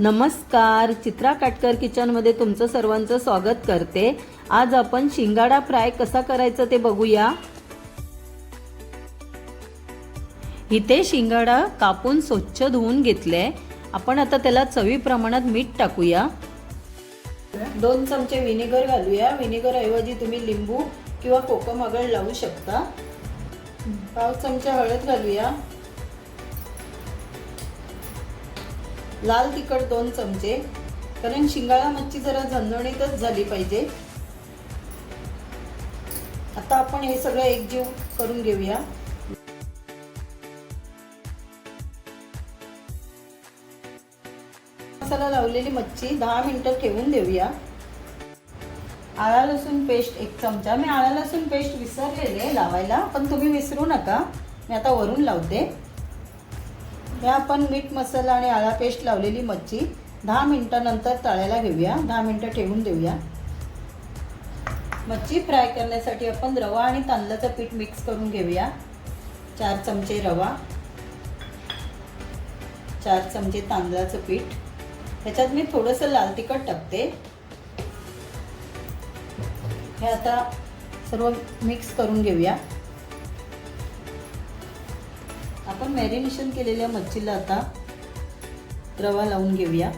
नमस्कार. चित्रा काटकर किचनमध्ये तुमचं सर्वांचं स्वागत करते. आज आपण शिंगाडा फ्राय कसा करायचा ते बघूया. इथे शिंगाडा कापून स्वच्छ धुवून घेतले. आपण आता त्याला चवी प्रमाणात मीठ टाकूया. दोन चमचे व्हिनेगर घालूया. व्हिनेगर ऐवजी तुम्ही लिंबू किंवा कोकम आगळ लावू शकता. पाव चमचा हळद घालूया. लाल तिखट दोन चमचे कारण शिंगाळा मच्छी जरा झणझणीतच झाली पाहिजे. आता आपण हे सगळं एकजीव करून घेऊया. मसाला लावलेली मच्छी दहा मिनिटं ठेवून देऊया. आळा लसूण पेस्ट एक चमचा. मी आळा लसूण पेस्ट विसरलेले लावायला पण तुम्ही विसरू नका. मी आता वरून लावते. हे आपण मीठ मसाला आणि आळा पेस्ट लावलेली मच्छी दहा मिनटानंतर तळायला घेऊया. दहा मिनटं ठेवून देऊया. मच्छी फ्राय करण्यासाठी आपण रवा आणि तांदळाचं पीठ मिक्स करून घेऊया. चार चमचे रवा चार चमचे तांदळाचं पीठ. ह्याच्यात मी थोडंसं लाल तिखट टाकते. हे आता सर्व मिक्स करून घेऊया. आपण मॅरिनेशन केलेल्या मच्छीला आता रवा लावून घेऊया.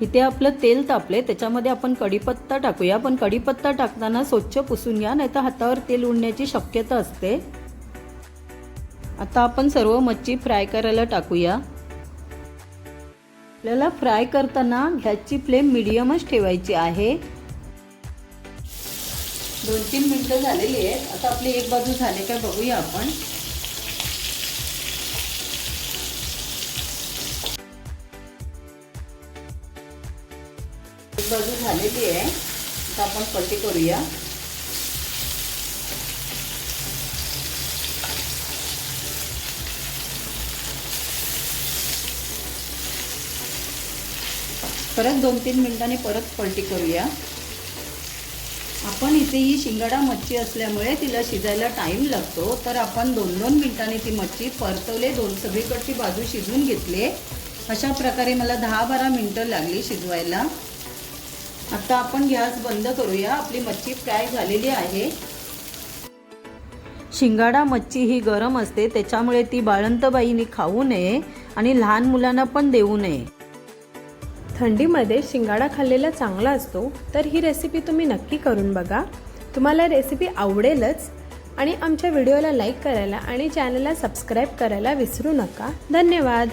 इथे आपलं तेल तापले त्याच्यामध्ये आपण कढीपत्ता टाकूया. पण कढीपत्ता टाकताना स्वच्छ पुसून घ्या नाही तर हातावर तेल उडण्याची शक्यता असते. आता आपण सर्व मच्छी फ्राय करायला टाकूया. आपल्याला फ्राय करताना गॅसची फ्लेम मिडियमच ठेवायची आहे. दोन तीन मिनटं झालेली आहेत. आता आपली एक बाजू झाले काय बघूया आपण. एक बाजू झालेली आहे. आता आपण पट्टी करूया. परत दोन तीन मिनिटांनी परत पलटी करूया. आपण इथे ही शिंगाडा मच्छी असल्यामुळे तिला शिजायला टाईम लागतो. तर आपण दोन दोन मिनिटांनी ती मच्छी परतवले दोन सगळीकडची बाजू शिजवून घेतले. अशा प्रकारे मला दहा बारा मिनटं लागली शिजवायला. आता आपण गॅस बंद करूया. आपली मच्छी फ्राय झालेली आहे. शिंगाडा मच्छी ही गरम असते त्याच्यामुळे ती बाळंतबाईंनी खाऊ नये आणि लहान मुलांना पण देऊ नये. थंडीमध्ये शिंगाडा खाल्लेला चांगला असतो तर ही रेसिपी तुम्ही नक्की करून बघा. तुम्हाला रेसिपी आवडेलच आणि आमच्या व्हिडिओला लाईक करायला आणि चॅनलला सबस्क्राईब करायला विसरू नका. धन्यवाद!